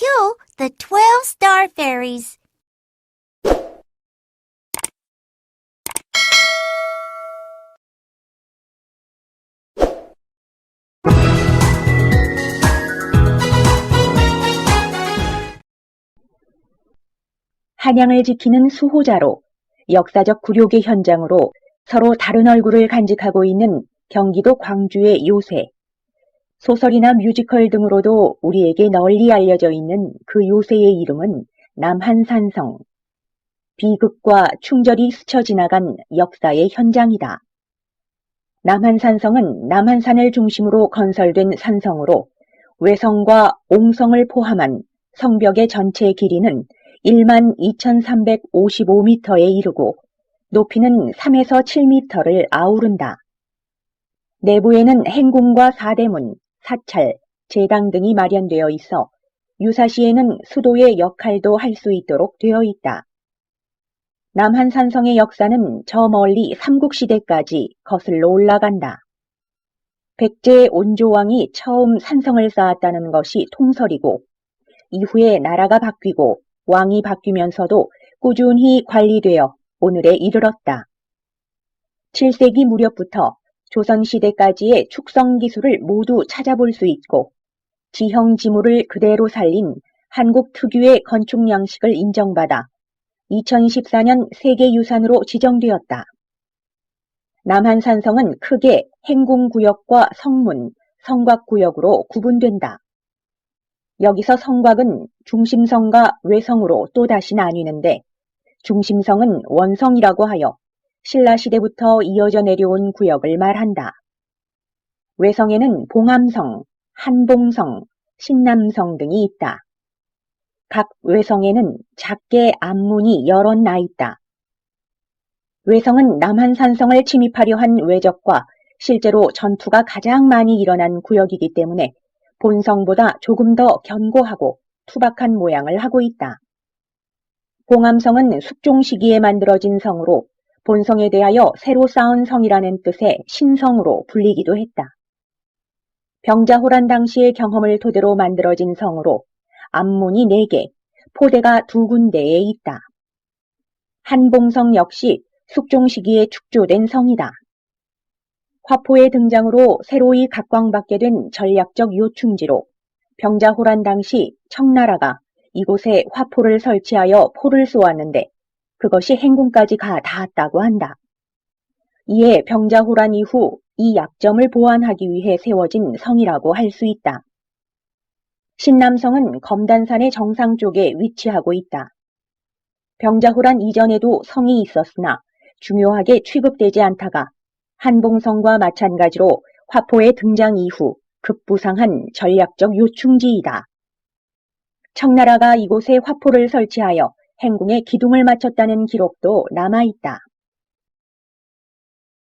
kill the 12 star fairies. 한양을 지키는 수호자로 역사적 굴욕의 현장으로 서로 다른 얼굴을 간직하고 있는 경기도 광주의 요새. 소설이나 뮤지컬 등으로도 우리에게 널리 알려져 있는 그 요새의 이름은 남한산성. 비극과 충절이 스쳐 지나간 역사의 현장이다. 남한산성은 남한산을 중심으로 건설된 산성으로 외성과 옹성을 포함한 성벽의 전체 길이는 1만 2,355m에 이르고 높이는 3에서 7m를 아우른다. 내부에는 행궁과 사대문, 사찰, 제당 등이 마련되어 있어 유사시에는 수도의 역할도 할 수 있도록 되어 있다. 남한산성의 역사는 저 멀리 삼국시대까지 거슬러 올라간다. 백제 온조왕이 처음 산성을 쌓았다는 것이 통설이고 이후에 나라가 바뀌고 왕이 바뀌면서도 꾸준히 관리되어 오늘에 이르렀다. 7세기 무렵부터 조선시대까지의 축성 기술을 모두 찾아볼 수 있고 지형 지물을 그대로 살린 한국 특유의 건축 양식을 인정받아 2014년 세계유산으로 지정되었다. 남한산성은 크게 행궁구역과 성문, 성곽구역으로 구분된다. 여기서 성곽은 중심성과 외성으로 또다시 나뉘는데 중심성은 원성이라고 하여 신라시대부터 이어져 내려온 구역을 말한다. 외성에는 봉암성, 한봉성, 신남성 등이 있다. 각 외성에는 작게 앞문이 여럿 나 있다. 외성은 남한산성을 침입하려 한 외적과 실제로 전투가 가장 많이 일어난 구역이기 때문에 본성보다 조금 더 견고하고 투박한 모양을 하고 있다. 봉암성은 숙종 시기에 만들어진 성으로 본성에 대하여 새로 쌓은 성이라는 뜻의 신성으로 불리기도 했다. 병자호란 당시의 경험을 토대로 만들어진 성으로 앞문이 4개, 포대가 두 군데에 있다. 한봉성 역시 숙종 시기에 축조된 성이다. 화포의 등장으로 새로이 각광받게 된 전략적 요충지로 병자호란 당시 청나라가 이곳에 화포를 설치하여 포를 쏘았는데 그것이 행궁까지 가 닿았다고 한다. 이에 병자호란 이후 이 약점을 보완하기 위해 세워진 성이라고 할 수 있다. 신남성은 검단산의 정상 쪽에 위치하고 있다. 병자호란 이전에도 성이 있었으나 중요하게 취급되지 않다가 한봉성과 마찬가지로 화포의 등장 이후 급부상한 전략적 요충지이다. 청나라가 이곳에 화포를 설치하여 행궁에 기둥을 맞췄다는 기록도 남아있다.